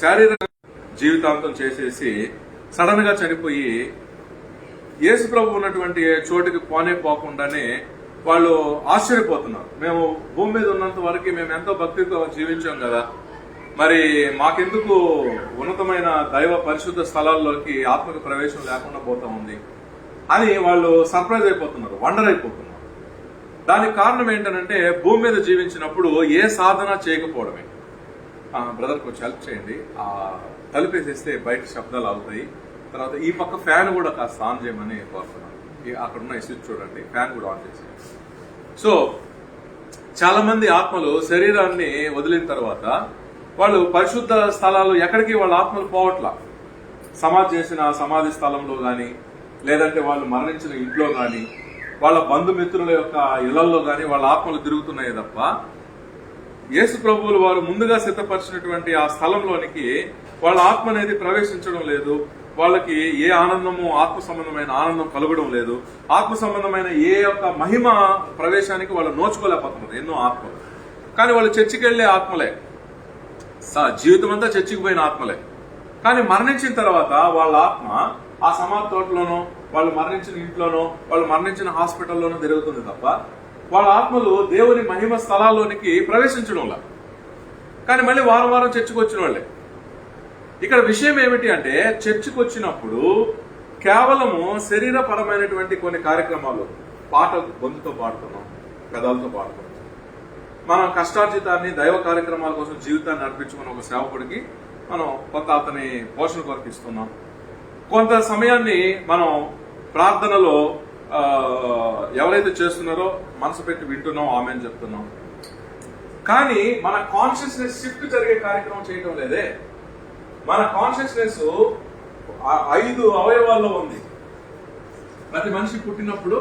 శారీరక జీవితాంతం చేసేసి సడన్గా చనిపోయి యేసు ప్రభు ఉన్నటువంటి చోటుకి పోనే పోకుండానే వాళ్ళు ఆశ్చర్యపోతున్నారు. మేము భూమి మీద ఉన్నంత వరకు మేము ఎంతో భక్తితో జీవించాం కదా. మరి మాకెందుకు ఉన్నతమైన దైవ పరిశుద్ధ స్థలాల్లోకి ఆత్మక ప్రవేశం లేకుండా పోతా ఉంది? అని వాళ్ళు సర్ప్రైజ్ అయిపోతున్నారు వండర్ అయిపోతున్నారు. దానికి కారణం ఏంటంటే భూమి మీద జీవించినప్పుడు ఏ సాధన చేయకపోవడమే. బ్రదర్ కొంచెం హెల్ప్ చేయండి. ఆ తలుపేసేస్తే బయట శబ్దాలు అవుతాయి తర్వాత ఈ పక్క ఫ్యాన్ కూడా కాస్త ఆన్ చేయమని కోరుతున్నాను. అక్కడ ఉన్న స్విచ్ చూడండి. ఫ్యాన్ కూడా ఆన్ చేసి. సో చాలా మంది ఆత్మలు శరీరాన్ని వదిలిన తర్వాత వాళ్ళు పరిశుద్ధ స్థలాలు ఎక్కడికి వాళ్ళ ఆత్మలు పోవట్లా? సమాధి చేసిన సమాధి స్థలంలో కానీ లేదంటే వాళ్ళు మరణించిన ఇంట్లో కానీ వాళ్ళ బంధుమిత్రుల యొక్క ఇళ్ళలో కానీ వాళ్ళ ఆత్మలు తిరుగుతున్నాయి తప్ప యేసు ప్రభువులు వారు ముందుగా సిద్ధపరిచినటువంటి ఆ స్థలంలోనికి వాళ్ళ ఆత్మ అనేది ప్రవేశించడం లేదు. వాళ్ళకి ఏ ఆనందము ఆత్మ సంబంధమైన ఆనందం కలగడం లేదు. ఆత్మ సంబంధమైన ఏ యొక్క మహిమ ప్రవేశానికి వాళ్ళు నోచుకోలేకపోతున్నారు. ఎన్నో ఆత్మ కానీ వాళ్ళు చర్చికి వెళ్ళే ఆత్మలే. జీవితం అంతా చర్చికి పోయిన ఆత్మలే. కానీ మరణించిన తర్వాత వాళ్ళ ఆత్మ ఆ సమాధి తోటలోనో వాళ్ళు మరణించిన ఇంట్లోనో వాళ్ళు మరణించిన హాస్పిటల్లోనో తిరుగుతుంది తప్ప వాళ్ళ ఆత్మలు దేవుని మహిమ స్థలాల్లోనికి ప్రవేశించడంలా. కానీ మళ్ళీ వారం వారం చర్చకు వచ్చిన వాళ్ళే. ఇక్కడ విషయం ఏమిటి అంటే చర్చికి వచ్చినప్పుడు కేవలము శరీరపరమైనటువంటి కొన్ని కార్యక్రమాలు పాట గొంతుతో పాడుతున్నాం పెదాలతో పాడుతున్నాం. మనం కష్టార్జితాన్ని దైవ కార్యక్రమాల కోసం జీవితాన్ని నడిపించుకున్న ఒక సేవకుడికి మనం కొంత అతని పోషణ కొరకు ఇస్తున్నాం. కొంత సమయాన్ని మనం ప్రార్థనలో ఎవరైతే చేస్తున్నారో మనసు పెట్టి వింటున్నాం ఆమె అని చెప్తున్నాం. కానీ మన కాన్షియస్నెస్ షిఫ్ట్ జరిగే కార్యక్రమం చేయటం లేదే. మన కాన్షియస్నెస్ ఐదు అవయవాల్లో ఉంది. ప్రతి మనిషి పుట్టినప్పుడు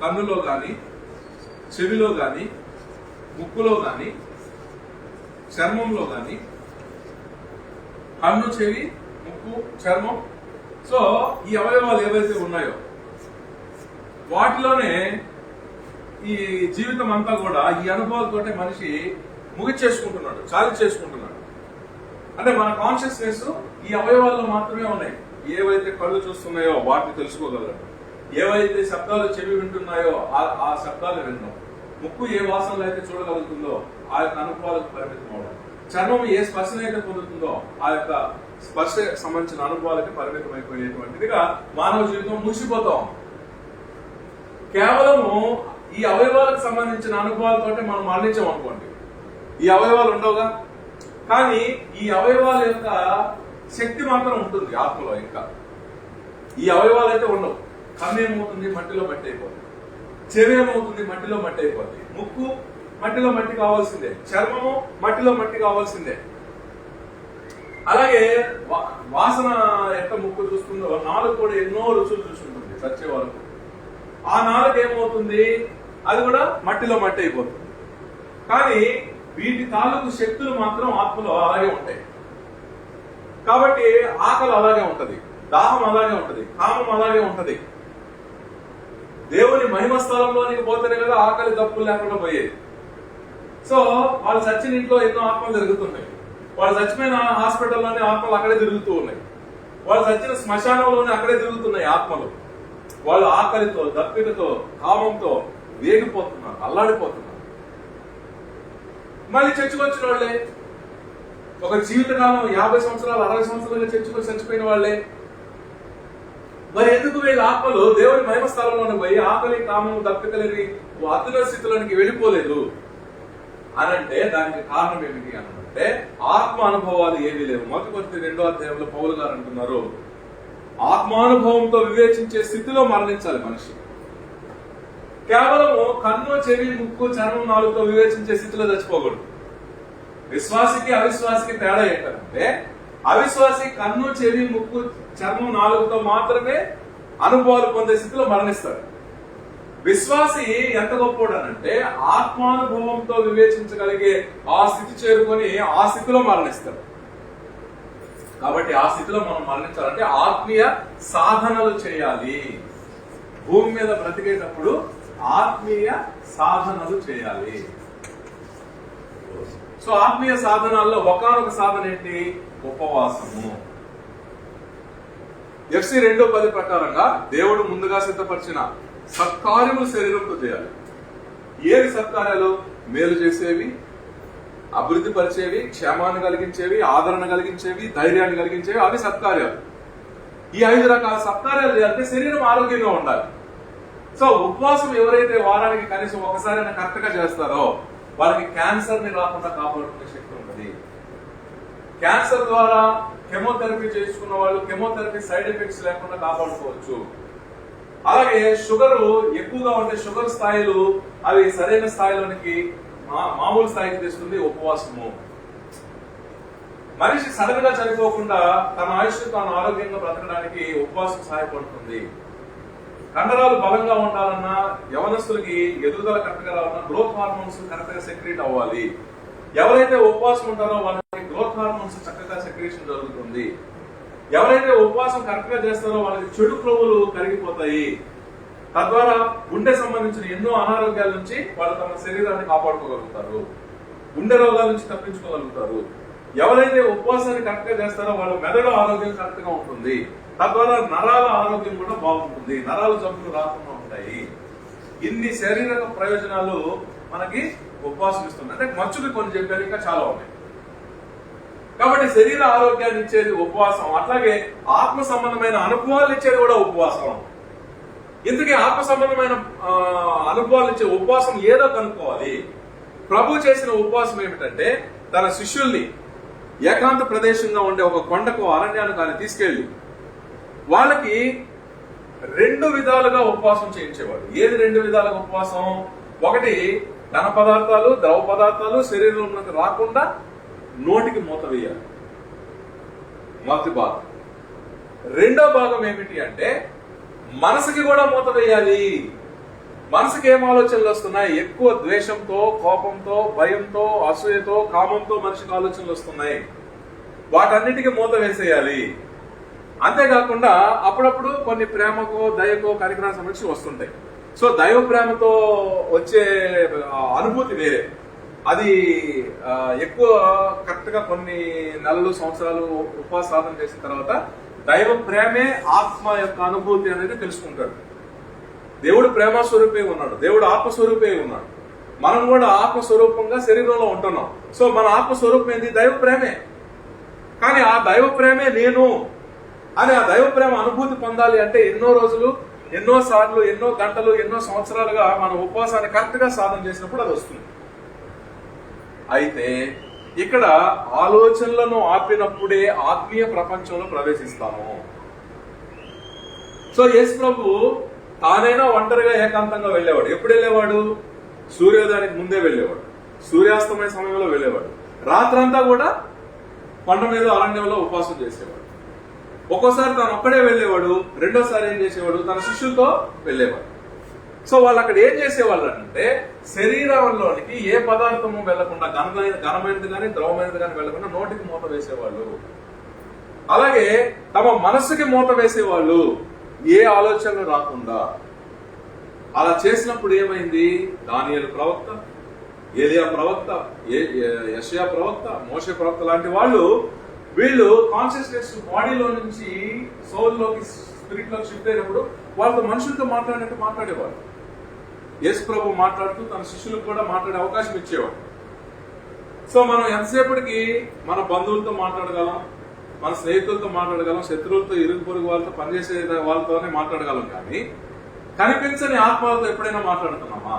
కన్నులో కానీ చెవిలో కానీ ముక్కులో కానీ చర్మంలో కానీ కన్ను చెవి ముక్కు చర్మం. సో ఈ అవయవాలు ఏవైతే ఉన్నాయో వాటిలోనే ఈ జీవితం అంతా కూడా ఈ అనుభవాలతోటే మనిషి ముగిచేసుకుంటున్నాడు చాలి చేసుకుంటున్నాడు. అంటే మన కాన్షియస్నెస్ ఈ అవయవాల్లో మాత్రమే ఉన్నాయి. ఏవైతే కళ్ళు చూస్తున్నాయో వాటిని తెలుసుకోగలరు. ఏవైతే శబ్దాలు చెవి వింటున్నాయో ఆ- ఆ శబ్దాలు విన్నాం ముక్కు ఏ వాసనలు అయితే చూడగలుగుతుందో ఆ యొక్క అనుభవాలకు పరిమితం అవడం చర్మం ఏ స్పర్శన అయితే పొందుతుందో ఆ యొక్క స్పర్శ సంబంధించిన అనుభవాలకి పరిమితం అయిపోయేటువంటిదిగా మానవ జీవితం ముగిసిపోతాం కేవలము ఈ అవయవాలకు సంబంధించిన అనుభవాలతో మనం మరణించాం అనుకోండి. ఈ అవయవాలు ఉండవుగా? కానీ ఈ అవయవాల యొక్క శక్తి మాత్రం ఉంటుంది ఆత్మలో ఇంకా ఈ అవయవాలు అయితే ఉండవు. కన్ను ఏమవుతుంది? మట్టిలో మట్టి అయిపోతుంది. చెవి ఏమవుతుంది? మట్టిలో మట్టి అయిపోతుంది. ముక్కు మట్టిలో మట్టి కావాల్సిందే. చర్మము మట్టిలో మట్టి కావాల్సిందే. అలాగే వా- వాసన ఎంత ముక్కు చూస్తుందో నాలుగు కూడా ఎన్నో రుచులు చూస్తుంటుంది చచ్చే వరకు ఆ నాలుక ఏమవుతుంది? అది కూడా మట్టిలో మట్టి అయిపోతుంది. కానీ వీటి తాలూకు శక్తులు మాత్రం ఆత్మలో అలాగే ఉంటాయి. కాబట్టి ఆకలి అలాగే ఉంటది దాహం అలాగే ఉంటది కామం అలాగే ఉంటది. దేవుని మహిమ స్థలంలోనికి పోతేనే కదా ఆకలి తప్పులు లేకుండా పోయేది. సో వాళ్ళు చచ్చిన ఇంట్లో ఎన్నో ఆత్మలు జరుగుతున్నాయి. వాళ్ళు చచ్చిపోయిన హాస్పిటల్లోనే ఆత్మలు అక్కడే తిరుగుతూ ఉన్నాయి. వాళ్ళు చచ్చిన శ్మశానంలోనే అక్కడే తిరుగుతున్నాయి ఆత్మలు. వాళ్ళు ఆకలితో దప్పికతో కామంతో వేగిపోతున్నారు అల్లాడిపోతున్నారు. మళ్ళీ చర్చకు వచ్చిన వాళ్ళే. ఒక జీవితకాలం యాభై సంవత్సరాలు అరవై సంవత్సరాలుగా చర్చకు చచ్చిపోయిన వాళ్ళే. మరి ఎందుకు వీళ్ళ ఆత్మలు దేవుని మహిమ స్థలంలో పోయి ఆకలి కామం దప్పికలేని అతుల స్థితిలోనికి వెళ్ళిపోలేదు? అనంటే దానికి కారణం ఏమిటి అనంటే ఆత్మ అనుభవాలు ఏమీ లేవు. మొదటి కొద్ది రెండో అధ్యాయంలో పౌలు గారు అంటున్నారు ఆత్మానుభవంతో వివేచించే స్థితిలో మరణించాలి మనిషి. కేవలము కన్ను చెవి ముక్కు చర్మం నాలుగుతో వివేచించే స్థితిలో చచ్చిపోకూడదు. విశ్వాసికి అవిశ్వాసికి తేడా ఏంటంటే అవిశ్వాసి కన్ను చెవి ముక్కు చర్మం నాలుగుతో మాత్రమే అనుభవాలు పొందే స్థితిలో మరణిస్తాడు. విశ్వాసి ఎంత గొప్పవాడనంటే ఆత్మానుభవంతో వివేచించగలిగే ఆ స్థితి చేరుకొని ఆ స్థితిలో మరణిస్తాడు. కాబట్టి ఆ స్థితిలో మనం మరణించాలంటే ఆత్మీయ సాధనలు చేయాలి. భూమి మీద బ్రతికేటప్పుడు ఆత్మీయ సాధనలు చేయాలి. సో ఆత్మీయ సాధనాల్లో ఒకనొక సాధన ఏంటి? ఉపవాసము. ఎఫ్సి రెండో పది ప్రకారంగా దేవుడు ముందుగా సిద్ధపరిచిన సత్కార్యములు శరీరంతో చేయాలి. ఏవి సత్కార్యాలు? మేలు చేసేవి అభివృద్ధి పరిచేవి క్షేమాన్ని కలిగించేవి ఆదరణ కలిగించేవి ధైర్యాన్ని కలిగించేవి అవి సత్కార్యాలు. ఈ ఐదు రకాల సత్కార్యాలు చేయాలంటే శరీరం ఆరోగ్యంగా ఉండాలి. సో ఉపవాసం ఎవరైతే వారానికి కనీసం ఒకసారి కరెక్ట్గా చేస్తారో వాళ్ళకి క్యాన్సర్ని రాకుండా కాపాడుకునే శక్తి ఉంటుంది. క్యాన్సర్ ద్వారా కెమోథెరపీ చేసుకున్న వాళ్ళు కెమోథెరపీ సైడ్ ఎఫెక్ట్స్ లేకుండా కాపాడుకోవచ్చు. అలాగే షుగర్ ఎక్కువగా ఉండే షుగర్ స్థాయిలు అవి సరైన స్థాయిలోనికి మామూలు స్థాయికి తెస్తుంది ఉపవాసము మనిషి సడన్గా చనిపోకుండా తన ఆయుష్ తాను ఆరోగ్యంగా బ్రతకడానికి ఉపవాసం సహాయపడుతుంది. కండరాలు బలంగా ఉండాలన్నా యవనస్తులకి ఎదుగుదల కరెక్ట్గా రావాలన్నా గ్రోత్ హార్మోన్స్ కరెక్ట్గా సెక్రేట్ అవ్వాలి. ఎవరైతే ఉపవాసం ఉంటారో వాళ్ళకి గ్రోత్ హార్మోన్స్ చక్కగా సెక్రేషన్ జరుగుతుంది. ఎవరైతే ఉపవాసం కరెక్ట్గా చేస్తారో వాళ్ళకి చెడు క్రొవ్వులు కరిగిపోతాయి. తద్వారా గుండె సంబంధించిన ఎన్నో అనారోగ్యాల నుంచి వాళ్ళు తమ శరీరాన్ని కాపాడుకోగలుగుతారు. గుండె రోగాల నుంచి తప్పించుకోగలుగుతారు. ఎవరైతే ఉపవాసాన్ని కరెక్ట్గా చేస్తారో వాళ్ళ మెదడు ఆరోగ్యం కరెక్ట్గా ఉంటుంది. తద్వారా నరాల ఆరోగ్యం కూడా బాగుంటుంది. నరాల జబ్బులు రాకుండా ఉంటాయి. ఇన్ని శారీరక ప్రయోజనాలు మనకి ఉపవాసం ఇస్తుంది అంటే మచ్చుకి కొన్ని చెప్పారు ఇంకా చాలా ఉన్నాయి. కాబట్టి శరీర ఆరోగ్యాన్ని ఇచ్చేది ఉపవాసం. అట్లాగే ఆత్మ సంబంధమైన అనుభవాలు ఇచ్చేది కూడా ఉపవాసం. ఇంతకీ ఆత్మ సంబంధమైన అనుభవాలు ఇచ్చే ఉపవాసం ఏదో కనుక్కోవాలి. ప్రభు చేసిన ఉపవాసం ఏమిటంటే తన శిష్యుల్ని ఏకాంత ప్రదేశంగా ఉండే ఒక కొండకు అరణ్యానికి ఆయన తీసుకెళ్ళి వాళ్ళకి రెండు విధాలుగా ఉపవాసం చేయించేవాడు. ఏది రెండు విధాలుగా ఉపవాసం? ఒకటి ఘన పదార్థాలు ద్రవ పదార్థాలు శరీరంలోకి రాకుండా నోటికి మూత వేయాలి. మొదటి భాగం. రెండో భాగం ఏమిటి అంటే మనసుకి కూడా మూత వేయాలి మనసుకి ఏం ఆలోచనలు వస్తున్నాయి? ఎక్కువ ద్వేషంతో కోపంతో భయంతో అసూయతో కామంతో మనిషికి ఆలోచనలు వస్తున్నాయి. వాటన్నిటికీ మూత వేసేయాలి. అంతేకాకుండా అప్పుడప్పుడు కొన్ని ప్రేమకో దయకో కనికరా సమస్యలు వస్తుంటాయి. సో దైవ ప్రేమతో వచ్చే అనుభూతి వేరే. అది ఎక్కువ కరెక్ట్గా కొన్ని నెలలు సంవత్సరాలు ఉపవాస సాధన చేసిన తర్వాత దైవ ప్రేమే ఆత్మ యొక్క అనుభూతి అనేది తెలుసుకుంటారు. దేవుడు ప్రేమ స్వరూపే ఉన్నాడు. దేవుడు ఆత్మస్వరూపే ఉన్నాడు. మనం కూడా ఆత్మ స్వరూపంగా శరీరంలో ఉంటున్నాం. సో మన ఆత్మస్వరూపం ఏంది? దైవ ప్రేమే. కానీ ఆ దైవ ప్రేమే నేను అని ఆ దైవ ప్రేమ అనుభూతి పొందాలి అంటే ఎన్నో రోజులు ఎన్నో సార్లు ఎన్నో గంటలు ఎన్నో సంవత్సరాలుగా మన ఉపవాసాన్ని కరెక్ట్గా సాధన చేసినప్పుడు అది వస్తుంది. అయితే ఇక్కడ ఆలోచనలను ఆపినప్పుడే ఆత్మీయ ప్రపంచంలో ప్రవేశిస్తాము. సో యేసు ప్రభు తానైనా ఒంటరిగా ఏకాంతంగా వెళ్ళేవాడు. ఎప్పుడు వెళ్ళేవాడు? సూర్యోదయానికి ముందే వెళ్ళేవాడు. సూర్యాస్తమయ సమయంలో వెళ్ళేవాడు. రాత్రంతా కూడా కొండ మీద అరణ్యంలో ఉపవాసం చేసేవాడు. ఒక్కోసారి తాను ఒక్కడే వెళ్ళేవాడు. రెండోసారి ఏం చేసేవాడు? తన శిష్యులతో వెళ్ళేవాడు. సో వాళ్ళు అక్కడ ఏం చేసేవాళ్ళు అంటే శరీరంలోనికి ఏ పదార్థము వెళ్ళకుండా ఘనమైన ఘనమైనది కానీ ద్రవమైనది కానీ వెళ్ళకుండా నోటికి మూత వేసేవాళ్ళు. అలాగే తమ మనస్సుకి మూత వేసేవాళ్ళు. ఏ ఆలోచనలు రాకుండా. అలా చేసినప్పుడు ఏమైంది? దానియలు ప్రవక్త ఏలియా ప్రవక్త ఏ- ప్రవక్త మోసే ప్రవక్త లాంటి వాళ్ళు వీళ్ళు కాన్షియస్నెస్ బాడీలో నుంచి సోల్లోకి స్పిరిట్లోకి షిఫ్ట్ అయినప్పుడు వాళ్ళతో మనుషులతో మాట్లాడినట్టు మాట్లాడేవాళ్ళు. యేసు ప్రభు మాట్లాడుతూ తన శిష్యులకు కూడా మాట్లాడే అవకాశం ఇచ్చేవాడు. సో మనం ఎంతసేపటికి మన బంధువులతో మాట్లాడగలం మన స్నేహితులతో మాట్లాడగలం శత్రువులతో ఇరుగు పొరుగు వాళ్ళతో పనిచేసే వాళ్ళతోనే మాట్లాడగలం కానీ కనిపించని ఆత్మలతో ఎప్పుడైనా మాట్లాడుతున్నామా?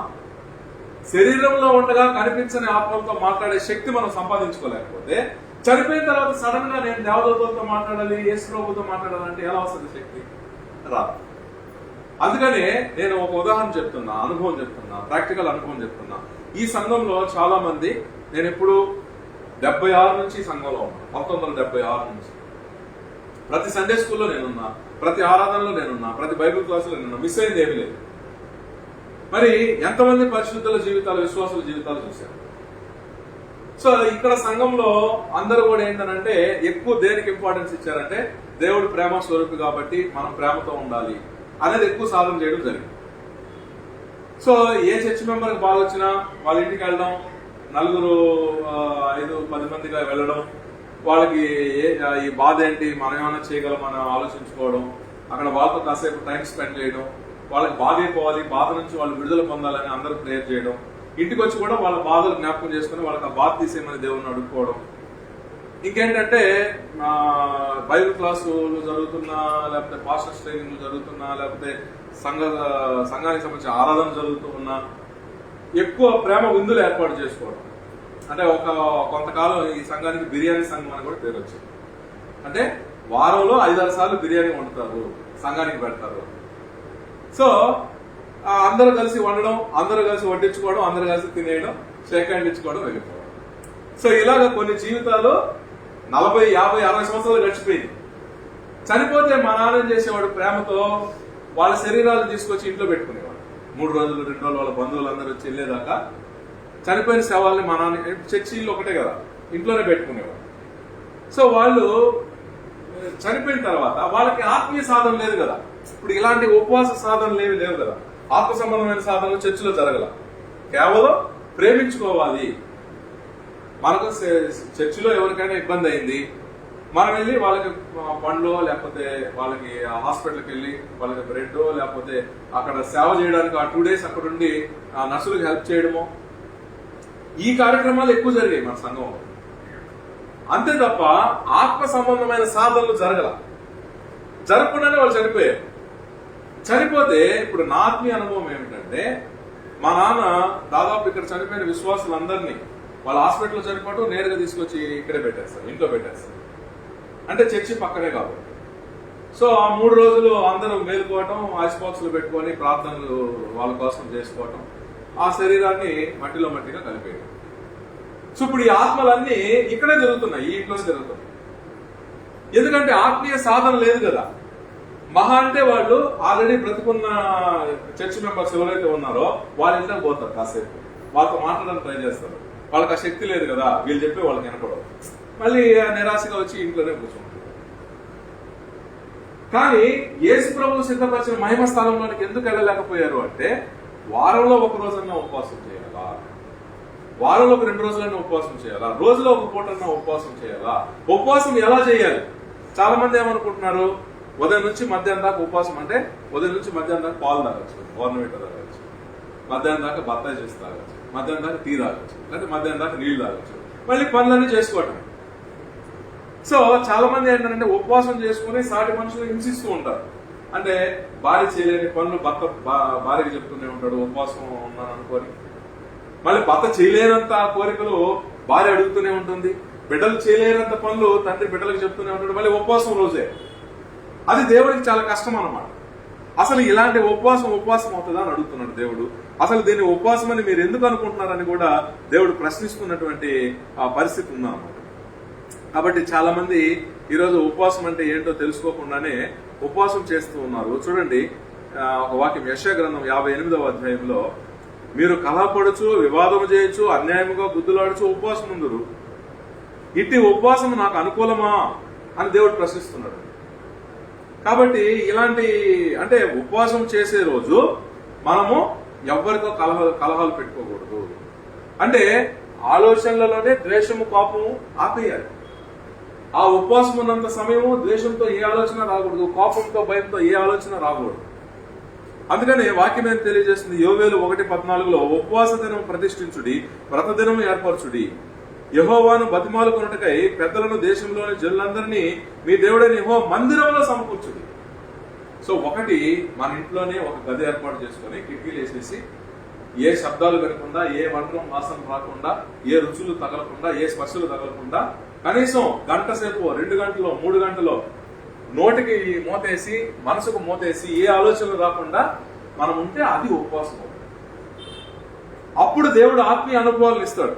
శరీరంలో ఉండగా కనిపించని ఆత్మలతో మాట్లాడే శక్తి మనం సంపాదించుకోలేకపోతే చనిపోయిన తర్వాత సడన్గా నేను దేవదూతలతో మాట్లాడాలి యేసు ప్రభుతో మాట్లాడాలంటే ఎలా వస్తుంది శక్తి? రాదు. అందుకనే నేను ఒక ఉదాహరణ చెప్తున్నా అనుభవం చెప్తున్నా ప్రాక్టికల్ అనుభవం చెప్తున్నా. ఈ సంఘంలో చాలా మంది నేను ఇప్పుడు డెబ్బై ఆరు నుంచి సంఘంలో ఉన్నా. పంతొమ్మిది వందల డెబ్బై ఆరు నుంచి. ప్రతి సండే స్కూల్లో నేనున్నా ప్రతి ఆరాధనలో నేనున్నా ప్రతి బైబిల్ క్లాసులో నేనున్నా మిస్ అయింది ఏమీ లేదు. మరి ఎంతమంది పరిశుద్ధుల జీవితాలు విశ్వాసుల జీవితాలు చూశారు? సో ఇక్కడ సంఘంలో అందరూ కూడా ఏంటంటే ఎక్కువ దేనికి ఇంపార్టెన్స్ ఇచ్చారంటే దేవుడు ప్రేమ స్వరూపి కాబట్టి మనం ప్రేమతో ఉండాలి. అనేది ఎక్కువ సాధన చేయడం జరిగింది. సో ఏ చర్చ్ మెంబర్కి బాగా వచ్చినా వాళ్ళ ఇంటికి వెళ్ళడం నలుగురు ఐదు పది మందిగా వెళ్ళడం వాళ్ళకి ఏ- ఈ బాధ ఏంటి మనం ఏమైనా చేయగలం మనం ఆలోచించుకోవడం అక్కడ వాళ్ళతో కాసేపు టైం స్పెండ్ చేయడం వాళ్ళకి బాధ అయిపోవాలి బాధ నుంచి వాళ్ళు విడుదల పొందాలని అందరూ ప్రేయర్ చేయడం ఇంటికి వచ్చి కూడా వాళ్ళ బాధలు జ్ఞాపకం చేసుకుని వాళ్ళకి ఆ బాధ తీసేయమని దేవుణ్ణి అడుక్కోవడం ఇంకేంటంటే ఆ, బైబిల్ క్లాసులు జరుగుతున్నా లేకపోతే పాస్టర్స్ ట్రైనింగ్ జరుగుతున్నా లేకపోతే సంఘ సంఘానికి సంబంధించిన ఆరాధన జరుగుతూ ఉన్నా ఎక్కువ ప్రేమ విందులు ఏర్పాటు చేసుకోవడం. అంటే ఒక కొంతకాలం ఈ సంఘానికి బిర్యానీ సంఘం అని కూడా పేరు వచ్చింది. అంటే వారంలో ఐదారు సార్లు బిర్యానీ వండుతారు సంఘానికి పెడతారు. సో అందరూ కలిసి వండడం అందరూ కలిసి వడ్డించుకోవడం అందరూ కలిసి తినేయడం షేక్ హ్యాండ్ ఇచ్చుకోవడం వెళ్ళిపోవడం. సో ఇలాగ కొన్ని జీవితాలు నలభై యాభై అరవై సంవత్సరాలు గడిచిపోయింది. చనిపోతే మా నాన్న చేసేవాడు? ప్రేమతో వాళ్ళ శరీరాలు తీసుకొచ్చి ఇంట్లో పెట్టుకునేవాడు. మూడు రోజులు రెండు రోజులు వాళ్ళ బంధువులు అందరూ వచ్చి వెళ్ళేదాకా చనిపోయిన శవాల్ని మా నాన్న చర్చిల్లో ఒకటే కదా ఇంట్లోనే పెట్టుకునేవాడు. సో వాళ్ళు చనిపోయిన తర్వాత వాళ్ళకి ఆత్మీయ సాధన లేదు కదా. ఇప్పుడు ఇలాంటి ఉపవాస సాధనలు ఏమి లేవు కదా. ఆత్మ సంబంధమైన సాధనలు చర్చిలో జరగల. కేవలం ప్రేమించుకోవాలి. మనకు చర్చిలో ఎవరికైనా ఇబ్బంది అయింది మనం వెళ్ళి వాళ్ళకి పండ్లు లేకపోతే వాళ్ళకి హాస్పిటల్కి వెళ్ళి వాళ్ళకి బ్రెడ్ లేకపోతే అక్కడ సేవ చేయడానికి ఆ టూ డేస్ అక్కడ ఉండి ఆ నర్సులకు హెల్ప్ చేయడము ఈ కార్యక్రమాలు ఎక్కువ జరిగాయి మన సంఘంలో. అంతే తప్ప ఆత్మ సంబంధమైన సాధనలు జరగల. జరగకుండానే వాళ్ళు చనిపోయారు. చనిపోతే ఇప్పుడు నా ఆత్మీయ అనుభవం ఏమిటంటే మా నాన్న దాదాపు ఇక్కడ చనిపోయిన విశ్వాసులందరినీ వాళ్ళ హాస్పిటల్లో చనిపోవటం నేరుగా తీసుకొచ్చి ఇక్కడే పెట్టేస్తారు ఇంట్లో పెట్టేస్తారు అంటే చర్చి పక్కనే కాబట్టి సో ఆ మూడు రోజులు అందరూ మేలుకోవటం ఐస్ బాక్స్లు పెట్టుకొని ప్రార్థనలు వాళ్ళ కోసం చేసుకోవటం ఆ శరీరాన్ని మట్టిలో మట్టిగా కలిపేయడం సో ఇప్పుడు ఈ ఆత్మలన్నీ ఇక్కడే జరుగుతున్నాయి ఈ ఇంట్లోనే జరుగుతున్నాయి. ఎందుకంటే ఆత్మీయ సాధన లేదు కదా. మహా అంటే వాళ్ళు ఆల్రెడీ బ్రతుకున్న చర్చ్ మెంబర్స్ ఎవరైతే ఉన్నారో వాళ్ళ ఇంట్లోకి పోతారు కాసేపు. వాళ్ళతో మాట్లాడడానికి ట్రై చేస్తారు. వాళ్ళకి ఆ శక్తి లేదు కదా వీళ్ళు చెప్పి వాళ్ళకి వినపడవు మళ్ళీ నిరాశగా వచ్చి ఇంట్లోనే కూర్చుంటారు. కానీ యేసు ప్రభు సిద్ధపరిచిన మహిమ స్థానంలోనికి ఎందుకు వెళ్ళలేకపోయారు అంటే వారంలో ఒక రోజన్నా ఉపవాసం చేయాలా? వారంలో ఒక రెండు రోజులన్నా ఉపవాసం చేయాలా? రోజులో ఒక పూటన్నా ఉపవాసం చేయాలా? ఉపవాసం ఎలా చేయాలి? చాలా మంది ఏమనుకుంటున్నారు? ఉదయం నుంచి మధ్యాహ్నం దాకా ఉపవాసం అంటే ఉదయం నుంచి మధ్యాహ్నం దాకా పాలు తాగచ్చు బోర్నవిట తాగచ్చు మధ్యాహ్నం దాకా బత్తాయి చేసి తాగచ్చు. మధ్యాహ్నం దాకా టీ తాగొచ్చు లేకపోతే మధ్యాహ్నం దాకా నీళ్ళు తాగొచ్చు. మళ్ళీ పనులన్నీ చేసుకోవటం. సో చాలా మంది ఏంటంటే ఉపవాసం చేసుకుని సాటి మనుషులు హింసిస్తూ ఉంటారు. అంటే భార్య చేయలేని పనులు భర్త భార్యకి చెప్తూనే ఉంటాడు ఉపవాసం ఉన్నాను అనుకొని. మళ్ళీ భర్త చేయలేనంత కోరికలు భార్య అడుగుతూనే ఉంటుంది. బిడ్డలు చేయలేనంత పనులు తండ్రి బిడ్డలకు చెప్తూనే ఉంటాడు. మళ్ళీ ఉపవాసం రోజే. అది దేవుడికి చాలా కష్టం అనమాట అసలు ఇలాంటి ఉపవాసం ఉపవాసం అవుతుందా అని అడుగుతున్నాడు దేవుడు. అసలు దీన్ని ఉపవాసం అని మీరు ఎందుకు అనుకుంటున్నారని కూడా దేవుడు ప్రశ్నిస్తున్నటువంటి ఆ పరిస్థితి ఉందన్నమాట కాబట్టి చాలా మంది ఈరోజు ఉపవాసం అంటే ఏంటో తెలుసుకోకుండానే ఉపవాసం చేస్తూ ఉన్నారు. చూడండి ఒక వాక్యం యశ గ్రంథం యాభై ఎనిమిదవ అధ్యాయంలో మీరు కలహపడచ్చు వివాదము చేయొచ్చు అన్యాయముగా బుద్ధులాడచ్చు ఉపవాసం ఉందరు. ఇట్టి ఉపవాసం నాకు అనుకూలమా? అని దేవుడు ప్రశ్నిస్తున్నాడు. కాబట్టి ఇలాంటి అంటే ఉపవాసం చేసే రోజు మనము ఎవరితో కలహ కలహాలు పెట్టుకోకూడదు. అంటే ఆలోచనలలోనే ద్వేషము కోపము ఆపేయాలి. ఆ ఉపవాసం ఉన్నంత సమయము ద్వేషంతో ఏ ఆలోచన రాకూడదు కోపంతో భయంతో ఏ ఆలోచన రాకూడదు. అందుకనే వాక్యం ఏం తెలియజేస్తుంది? యోవేలు ఒకటి పద్నాలుగులో ఉపవాస దినం ప్రతిష్ఠించుడి వ్రత దినం ఏర్పరచుడి. యహోవాను బతిమాలు కొనుటకై పెద్దలను దేశంలోని జనులందరినీ మీ దేవుడైన యహో మందిరంలో సమకూర్చుడి. సో ఒకటి మన ఇంట్లోనే ఒక గది ఏర్పాటు చేసుకొని కిటికీలు వేసేసి ఏ శబ్దాలు వినకుండా ఏ వంటకం వాసన రాకుండా ఏ రుచులు తగలకుండా ఏ స్పర్శలు తగలకుండా కనీసం గంట సేపు రెండు గంటలో మూడు గంటలో నోటికి మూతేసి మనసుకు మూతేసి ఏ ఆలోచనలు రాకుండా మనం ఉంటే అది ఉపవాసం అప్పుడు దేవుడు ఆత్మీయ అనుభవాలను ఇస్తాడు.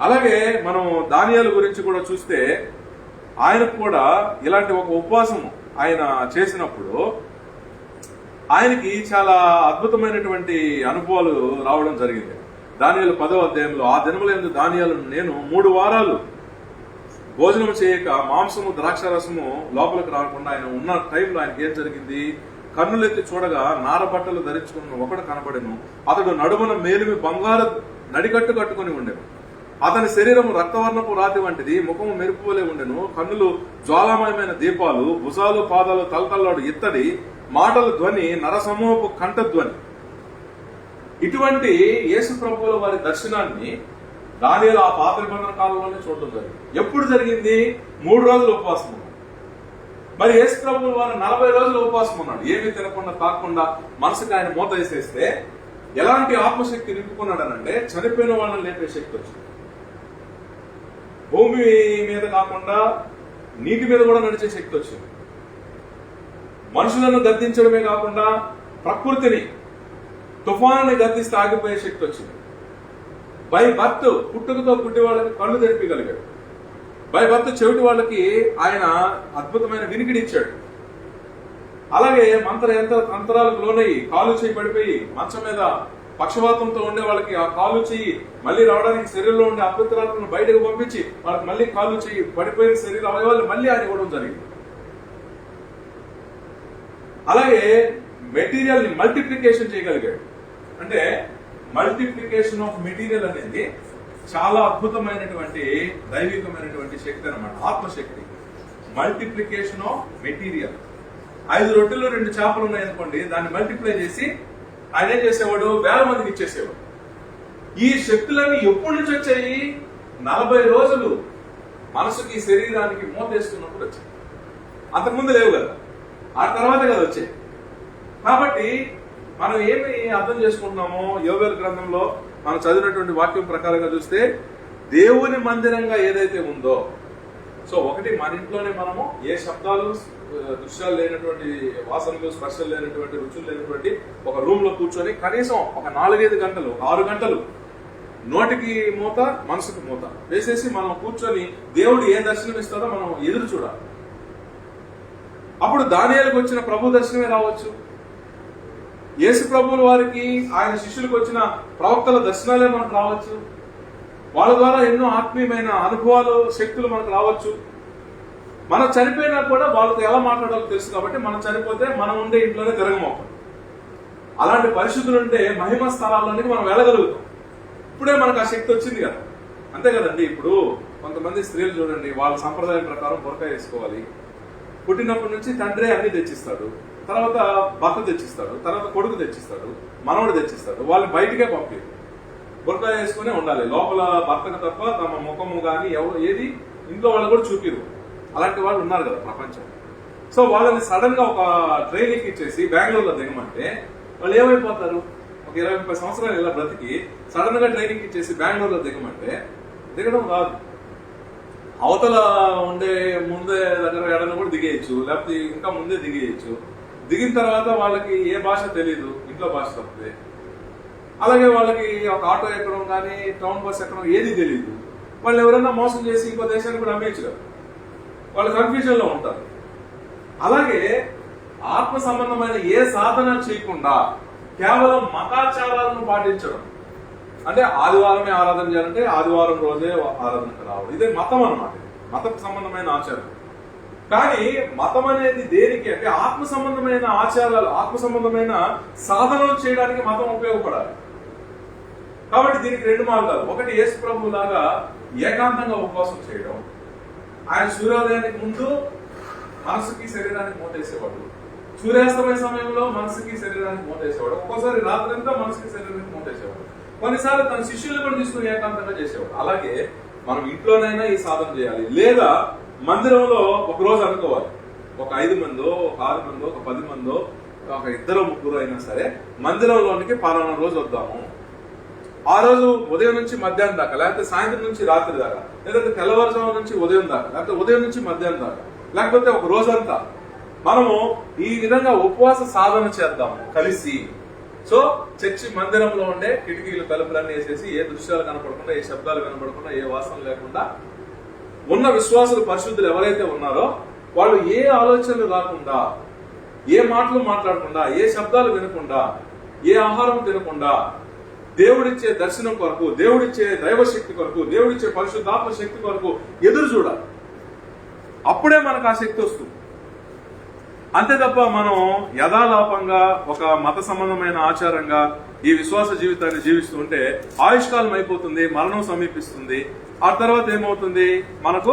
అలాగే మనం ధాన్యాల గురించి కూడా చూస్తే ఆయనకు కూడా ఇలాంటి ఒక ఉపవాసము ఆయన చేసినప్పుడు ఆయనకి చాలా అద్భుతమైనటువంటి అనుభవాలు రావడం జరిగింది. దానియాలు పదవ అధ్యాయంలో ఆ దినములందు దానియాలను నేను మూడు వారాలు భోజనం చేయక మాంసము ద్రాక్షరసము లోపలికి రాకుండా ఆయన ఉన్న టైంలో ఆయనకి ఏం జరిగింది? కన్నులెత్తి చూడగా నార బట్టలు ధరించుకున్న ఒకడు కనబడెను. అతడు నడుమున మేలిమి బంగారు నడికట్టు కట్టుకుని ఉండెను. అతని శరీరం రక్తవర్ణపు రాతి వంటిది ముఖము మెరుపులే ఉండెను. కన్నులు జ్వాలామయమైన దీపాలు భుజాలు పాదాలు తలతల్లాడు ఇత్తడి మాటల ధ్వని నరసమూహపు కంఠ ధ్వని. ఇటువంటి యేసు ప్రభువుల వారి దర్శనాన్ని దానిలో ఆ పాత నిబంధన కాలంలోనే చూడడం జరిగింది. ఎప్పుడు జరిగింది? మూడు రోజులు ఉపవాసం ఉన్నాడు. మరి యేసు ప్రభువుల వారు నలభై రోజులు ఉపవాసం ఉన్నాడు. ఏమీ తినకుండా తాకుండా మనసుకు ఆయన మూత వేసేస్తే ఎలాంటి ఆత్మశక్తి నింపుకున్నాడనంటే చనిపోయిన వాళ్ళని లేపే శక్తి వచ్చింది. భూమి మీద కాకుండా నీటి మీద కూడా నడిచే శక్తి వచ్చింది. మనుషులను గద్దించడమే కాకుండా ప్రకృతిని తుఫాను గద్దిస్తే ఆగిపోయే శక్తి వచ్చింది. బై బర్త్ పుట్టుకతో పుట్టి వాళ్ళకి కళ్ళు తెరిపగలిగాడు బై బర్త్ చెవిటి వాళ్ళకి ఆయన అద్భుతమైన వినికిడి ఇచ్చాడు. అలాగే మంత్ర యంత్ర తంత్రాలకు లోనయ్యి కాలు చేయి పడిపోయి మంచం మీద పక్షవాతంతో ఉండే వాళ్ళకి ఆ కాలు చెయ్యి మళ్ళీ రావడానికి శరీరంలో ఉండే అభ్యంతరాలను బయటకు పంపించి వాళ్ళకి మళ్ళీ కాలు చెయ్యి పడిపోయిన శరీర అవయవాలు మళ్ళీ ఆయన ఇవ్వడం జరిగింది. అలాగే మెటీరియల్ని మల్టిప్లికేషన్ చేయగలిగాడు. అంటే మల్టిప్లికేషన్ ఆఫ్ మెటీరియల్ అనేది చాలా అద్భుతమైనటువంటి దైవికమైనటువంటి శక్తి అనమాట ఆత్మశక్తి. Multiplication of material. ఐదు రొట్టెలు రెండు చేపలు ఉన్నాయనుకోండి దాన్ని మల్టిప్లై చేసి ఆయన ఏం చేసేవాడు వేల మందికి ఇచ్చేసేవాడు. ఈ శక్తులన్నీ ఎప్పటి నుంచి వచ్చాయి? నలభై రోజులు మనసుకి శరీరానికి మోతేసుకున్నప్పుడు వచ్చాయి. అంతకుముందు లేవు కదా. ఆ తర్వాతే కదా వచ్చాయి. కాబట్టి మనం ఏమి అర్థం చేసుకుంటున్నామో యోగేల గ్రంథంలో మనం చదివినటువంటి వాక్యం ప్రకారంగా చూస్తే దేవుని మందిరంగా ఏదైతే ఉందో సో ఒకటి మన ఇంట్లోనే మనము ఏ శబ్దాలు దృశ్యాలు లేనటువంటి వాసనలు స్పర్శలు లేనటువంటి రుచులు లేనటువంటి ఒక రూమ్లో కూర్చొని కనీసం ఒక నాలుగైదు గంటలు ఆరు గంటలు నోటికి మూత మనసుకి మూత వేసేసి మనం కూర్చొని దేవుడు ఏ దర్శనం ఇస్తాడో మనం ఎదురు చూడాలి. అప్పుడు దానియాలకు వచ్చిన ప్రభు దర్శనమే రావచ్చు. యేసు ప్రభువుల వారికి ఆయన శిష్యులకు వచ్చిన ప్రవక్తల దర్శనాలే మనకు రావచ్చు. వాళ్ళ ద్వారా ఎన్నో ఆత్మీయమైన అనుభవాలు శక్తులు మనకు రావచ్చు. మనం చనిపోయినా కూడా వాళ్ళతో ఎలా మాట్లాడాలో తెలుసు కాబట్టి మనం చనిపోతే మనం ఉండే ఇంట్లోనే తిరగమవుతాం అలాంటి పరిస్థితులు ఉంటే మహిమ స్థలాల్లోనికి మనం వెళ్ళగలుగుతాం. ఇప్పుడే మనకు ఆ శక్తి వచ్చింది కదా. అంతే కదండి ఇప్పుడు కొంతమంది స్త్రీలు చూడండి వాళ్ళ సంప్రదాయం ప్రకారం బొరకాయ వేసుకోవాలి. పుట్టినప్పటి నుంచి తండ్రే అన్ని తెచ్చిస్తాడు. తర్వాత భర్త తెచ్చిస్తాడు తర్వాత కొడుకు తెచ్చిస్తాడు మనవడు తెచ్చిస్తాడు వాళ్ళని బయటికే పంపి. బుర్కా వేసుకునే ఉండాలి. లోపల భర్తకు తప్ప తమ ముఖము కానీ ఎవరు ఏది? ఇంట్లో వాళ్ళు కూడా చూపిరు. అలాంటి వాళ్ళు ఉన్నారు కదా ప్రపంచం. సో వాళ్ళని సడన్గా ఒక ట్రైనింగ్ ఇచ్చేసి బెంగళూరులో దిగమంటే వాళ్ళు ఏమైపోతారు? ఒక ఇరవై ముప్పై సంవత్సరాలు ఇలా బ్రతికి సడన్గా ట్రైనింగ్ ఇచ్చేసి బెంగళూరులో దిగమంటే దిగడం రాదు. అవతల ఉండే ముందే దగ్గర ఎడన కూడా దిగేయచ్చు లేకపోతే ఇంకా ముందే దిగేయచ్చు. దిగిన తర్వాత వాళ్ళకి ఏ భాష తెలియదు ఇంట్లో భాష తప్పితే. అలాగే వాళ్ళకి ఒక ఆటో ఎక్కడం కానీ టౌన్ బస్ ఎక్కడం ఏది తెలియదు వాళ్ళు ఎవరైనా మోసం చేసి ఇంకో దేశానికి కూడా అమ్మేయచ్చు కదా. వాళ్ళు కన్ఫ్యూజన్లో ఉంటారు. అలాగే ఆత్మ సంబంధమైన ఏ సాధన చేయకుండా కేవలం మతాచారాలను పాటించడం. అంటే ఆదివారమే ఆరాధన చేయాలంటే ఆదివారం రోజే ఆరాధనకు రావడం. ఇదే మతం అన్నమాట. మత సంబంధమైన ఆచారం. కానీ మతం అనేది దేనికి? అంటే ఆత్మ సంబంధమైన ఆచారాలు ఆత్మ సంబంధమైన సాధనలు చేయడానికి మతం ఉపయోగపడాలి. కాబట్టి దీనికి రెండు మార్గాలు. ఒకటి యేసు ప్రభు లాగా ఏకాంతంగా ఉపవాసం చేయడం. ఆయన సూర్యోదయానికి ముందు మనసుకి శరీరానికి మూతేసేవాడు. సూర్యాస్తమయ సమయంలో మనసుకి శరీరానికి మూతేసేవాడు. ఒక్కోసారి రాత్రంతా మనసుకి శరీరానికి మూతేసేవాడు. కొన్నిసార్లు తన శిష్యులు కూడా తీసుకుని ఏకాంతంగా చేసేవాడు. అలాగే మనం ఇంట్లోనైనా ఈ సాధన చేయాలి. లేదా మందిరంలో ఒక రోజు అనుకోవాలి. ఒక ఐదు మందో ఒక ఆరు మందో ఒక పది మందో ఒక ఇద్దరు ముగ్గురు అయినా సరే మందిరంలోనికి పలానా రోజు వద్దాము. ఆ రోజు ఉదయం నుంచి మధ్యాహ్నం దాకా లేకపోతే సాయంత్రం నుంచి రాత్రి దాకా లేదంటే తెల్లవారుజాము నుంచి ఉదయం దాకా లేకపోతే ఉదయం నుంచి మధ్యాహ్నం దాకా లేకపోతే ఒక రోజంతా మనము ఈ విధంగా ఉపవాస సాధన చేద్దాము కలిసి. సో చర్చి మందిరంలో ఉండే కిటికీలు తలుపులన్నీ వేసేసి ఏ దృశ్యాలు కనపడకుండా ఏ శబ్దాలు కనపడకుండా ఏ వాసన లేకుండా ఉన్న విశ్వాసులు పరిశుద్ధులు ఎవరైతే ఉన్నారో వాళ్ళు ఏ ఆలోచనలు రాకుండా ఏ మాటలు మాట్లాడకుండా ఏ శబ్దాలు వినకుండా ఏ ఆహారం తినకుండా దేవుడిచ్చే దర్శనం కొరకు దేవుడిచ్చే దైవశక్తి కొరకు దేవుడిచ్చే పరిశుద్ధాత్మ శక్తి కొరకు ఎదురు చూడాలి. అప్పుడే మనకు ఆ శక్తి వస్తుంది. అంతే తప్ప మనం యథాలాపంగా ఒక మత సంబంధమైన ఆచారంగా ఈ విశ్వాస జీవితాన్ని జీవిస్తుంటే ఆయుష్కాలం అయిపోతుంది మరణం సమీపిస్తుంది ఆ తర్వాత ఏమవుతుంది? మనకు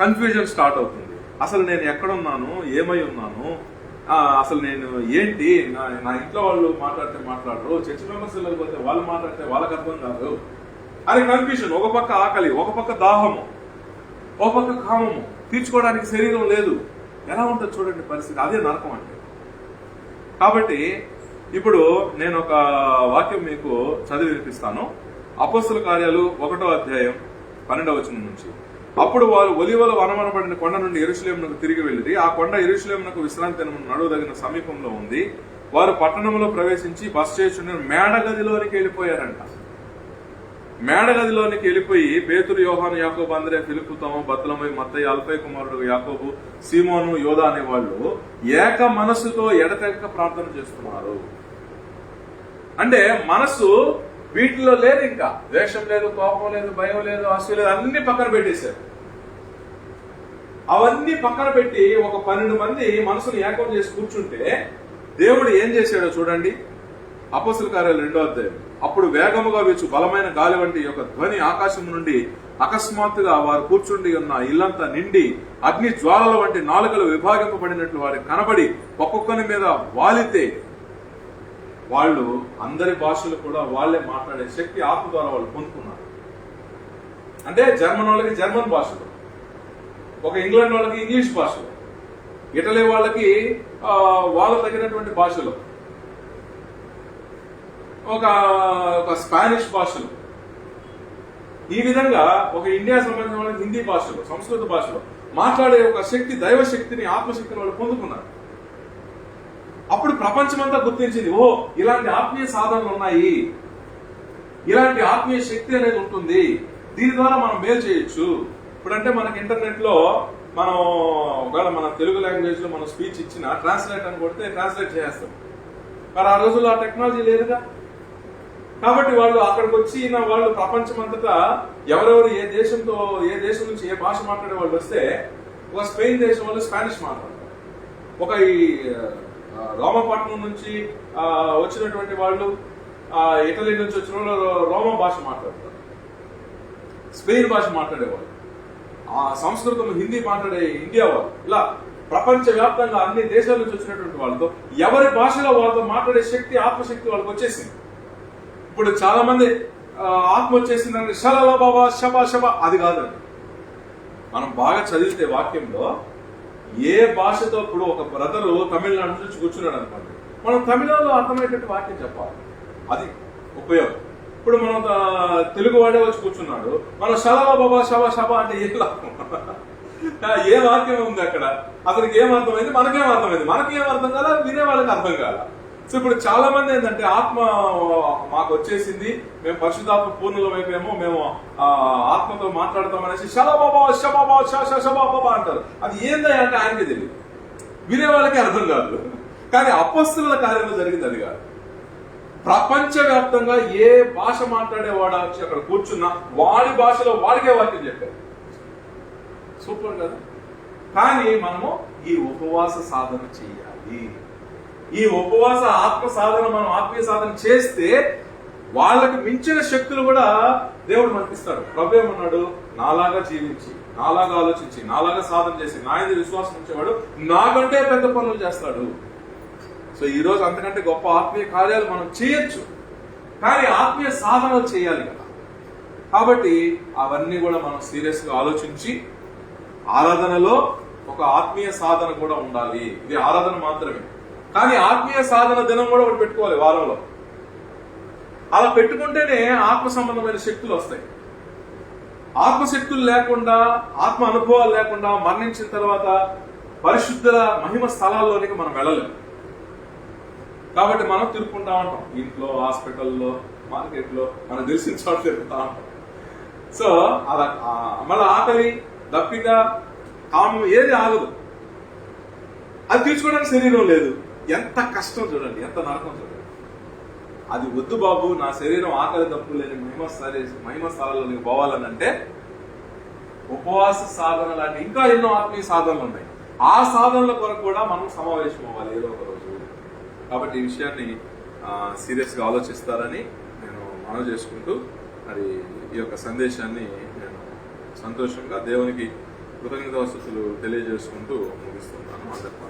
కన్ఫ్యూజన్ స్టార్ట్ అవుతుంది. అసలు నేను ఎక్కడున్నాను? ఏమై ఉన్నాను? అసలు నేను ఏంటి? నా నా ఇంట్లో వాళ్ళు మాట్లాడితే మాట్లాడరు చర్చ్ మెంబర్స్ పోతే వాళ్ళు మాట్లాడితే వాళ్ళకి అర్థం కాదు. అది కన్ఫ్యూషన్ ఒక పక్క ఆకలి ఒక పక్క దాహము ఒక పక్క కామము. తీర్చుకోవడానికి శరీరం లేదు. ఎలా ఉంటుంది చూడండి పరిస్థితి. అదే నరకం అంటే కాబట్టి ఇప్పుడు నేను ఒక వాక్యం మీకు చదివి వినిపిస్తాను అపస్తుల కార్యాలు ఒకటో అధ్యాయం పన్నెండవ వచనం నుంచి. అప్పుడు వారు ఒలివల వనమనబడిన కొండ నుండి ఎరుశలేమునకు తిరిగి వెళ్ళిరి. ఆ కొండ ఎరుశలేమునకు విశ్రాంతి దినమున నడువదగిన సమీపంలో ఉంది. వారు పట్టణంలో ప్రవేశించి బస్ స్టేషన్ మేడగదిలోనికి వెళ్ళిపోయారంట. మేడగదిలోనికి వెళ్ళిపోయి పేతురు యోహాను యాకోబు అందరే ఫిలిపు తమ బత్తలమై మత్తయ్య అల్పై కుమారుడు యాకోబు సీమోను యోధ అనే వాళ్ళు ఏక మనస్సుతో ఎడతెగక ప్రార్థన చేస్తున్నారు. అంటే మనసు వీటిలో లేదు ఇంకా. ద్వేషం లేదు కోపం లేదు భయం లేదు అసలు లేదు అన్ని పక్కన పెట్టేశారు. అవన్నీ పక్కన పెట్టి ఒక పన్నెండు మంది మనసును ఏకం చేసి కూర్చుంటే దేవుడు ఏం చేశాడో చూడండి. అపసుల కార్యాలు రెండో అధ్యాయం. అప్పుడు వేగముగా వీచు బలమైన గాలి వంటి యొక్క ధ్వని ఆకాశం నుండి అకస్మాత్తుగా వారు కూర్చుండి ఉన్న ఇల్లంతా నిండి అగ్ని జ్వాలల వంటి నాలుకలు విభాగింపబడినట్లు వారికి కనబడి ఒక్కొక్కరి మీద వాలితే వాళ్ళు అందరి భాషలు కూడా వాళ్ళే మాట్లాడే శక్తి ఆత్మ ద్వారా వాళ్ళు పొందుకున్నారు. అంటే జర్మన్ వాళ్ళకి జర్మన్ భాషలు ఒక ఇంగ్లాండ్ వాళ్ళకి ఇంగ్లీష్ భాషలు ఇటలీ వాళ్ళకి వాళ్ళ వాళ్ళకు తగినటువంటి భాషలు ఒక ఒక స్పానిష్ భాషలు. ఈ విధంగా ఒక ఇండియా సంబంధించిన వాళ్ళకి హిందీ భాషలు సంస్కృత భాషలో మాట్లాడే ఒక శక్తి దైవ శక్తిని ఆత్మశక్తిని వాళ్ళు పొందుకున్నారు. అప్పుడు ప్రపంచమంతా గుర్తించింది. ఓ ఇలాంటి ఆత్మీయ సాధనలు ఉన్నాయి. ఇలాంటి ఆత్మీయ శక్తి అనేది ఉంటుంది. దీని ద్వారా మనం మేలు చేయొచ్చు. ఇప్పుడంటే మనకి ఇంటర్నెట్లో మనం ఒకవేళ మన తెలుగు లాంగ్వేజ్లో మనం స్పీచ్ ఇచ్చిన ట్రాన్స్లేట్ అని కొడితే ట్రాన్స్లేట్ చేస్తాం మరి ఆ రోజుల్లో ఆ టెక్నాలజీ లేదుగా? కాబట్టి వాళ్ళు అక్కడికి వచ్చిన వాళ్ళు ప్రపంచం అంతటా ఎవరెవరు ఏ దేశంతో ఏ దేశం నుంచి ఏ భాష మాట్లాడే వాళ్ళు వస్తే ఒక స్పెయిన్ దేశం వాళ్ళు స్పానిష్ మాట్లాడతారు. ఒక ఈ రోమపట్నం నుంచి వచ్చినటువంటి వాళ్ళు ఇటలీ నుంచి వచ్చిన వాళ్ళు రోమ భాష మాట్లాడతారు. స్పెయిన్ భాష మాట్లాడేవాళ్ళు. ఆ సంస్కృతం హిందీ మాట్లాడే ఇండియా వాళ్ళు. ఇలా ప్రపంచ వ్యాప్తంగా అన్ని దేశాల నుంచి వచ్చినటువంటి వాళ్ళతో ఎవరి భాషలో వాళ్ళతో మాట్లాడే శక్తి ఆత్మశక్తి వాళ్ళకి వచ్చేసింది. ఇప్పుడు చాలా మంది ఆత్మ వచ్చేసిందంటే షలల బాబా శబా శబా అది కాదండి. మనం బాగా చదివితే వాక్యంలో ఏ భాషతో ఇప్పుడు ఒక బ్రదరు తమిళనాడు నుంచి కూర్చున్నాడు అనుకోండి. మనం తమిళంలో అర్థమయ్యేటట్టు వాక్యం చెప్పాలి. అది ఉపయోగం. ఇప్పుడు మనం తెలుగు వాడే వచ్చి కూర్చున్నాడు. మనం షలల బాబా షబా షబా అంటే ఏం లాభం? ఏ వాక్యం ఉంది అక్కడ? అతనికి ఏం అర్థమైంది? మనకేం అర్థమైంది? మనకేం అర్థం కాదా వినే వాళ్ళకి అర్థం కాల? సో ఇప్పుడు చాలా మంది ఏంటంటే ఆత్మ మాకు వచ్చేసింది మేము పరిశుద్ధాత్మ పూర్ణుల వైపేమో మేము ఆ, ఆత్మతో మాట్లాడతాం అనేసి షబాబా షబాబా షబాబా అంటారు. అది ఏందని అంటే ఆయనకి తెలియదు వినే వాళ్ళకి అర్థం కాదు. కానీ అపస్తుల కార్యంలో జరిగింది అది కాదు. ప్రపంచవ్యాప్తంగా ఏ భాష మాట్లాడేవాడు వచ్చి అక్కడ కూర్చున్నా వాడి భాషలో వాడికే వాక్యం చెప్పారు. సూపర్ కదా? కానీ మనము ఈ ఉపవాస సాధన చేయాలి. ఈ ఉపవాస ఆత్మ సాధన మనం ఆత్మీయ సాధన చేస్తే వాళ్ళకి మించిన శక్తులు కూడా దేవుడు మనకిస్తాడు. ప్రభు ఏమన్నాడు? నాలాగా జీవించి నాలాగా ఆలోచించి నాలాగా సాధన చేసి నా ఇది విశ్వాసం ఉంచేవాడు నాకంటే పెద్ద పనులు చేస్తాడు. సో ఈ రోజు అంతకంటే గొప్ప ఆత్మీయ కార్యాలు మనం చేయొచ్చు. కానీ ఆత్మీయ సాధనలు చేయాలి కదా. కాబట్టి అవన్నీ కూడా మనం సీరియస్గా ఆలోచించి ఆరాధనలో ఒక ఆత్మీయ సాధన కూడా ఉండాలి. ఇది ఆరాధన మాత్రమే. కానీ ఆత్మీయ సాధన దినం కూడా ఒకటి పెట్టుకోవాలి వారంలో. అలా పెట్టుకుంటేనే ఆత్మ సంబంధమైన శక్తులు వస్తాయి. ఆత్మశక్తులు లేకుండా ఆత్మ అనుభవాలు లేకుండా మరణించిన తర్వాత పరిశుద్ధుల మహిమ స్థలాల్లోనికి మనం వెళ్ళలేము కాబట్టి మనం తిరుక్కుంటా ఉంటాం. ఇంట్లో హాస్పిటల్లో మార్కెట్లో మనం తెలిసిన చోట తిరుగుతా ఉంటాం. సో అలా మళ్ళీ ఆకలి దప్పిక కామం ఏది ఆగదు. అది తీర్చుకోవడానికి శరీరం లేదు. ఎంత కష్టం చూడండి ఎంత నరకం చూడండి. అది వద్దు బాబు నా శరీరం ఆకలి తప్పు లేని మహిమ స్థలే మహిమ స్థలాల్లోకి పోవాలని అంటే ఉపవాస సాధన లాంటి ఇంకా ఎన్నో ఆత్మీయ సాధనలు ఉన్నాయి. ఆ సాధనల కొరకు కూడా మనం సమావేశం అవ్వాలి ఏదో ఒక రోజు. కాబట్టి ఈ విషయాన్ని సీరియస్గా ఆలోచిస్తారని నేను మనవి చేసుకుంటూ మరి ఈ యొక్క సందేశాన్ని నేను సంతోషంగా దేవునికి కృతజ్ఞత వసతులు తెలియజేసుకుంటూ ముగిస్తున్నాను. అందరికీ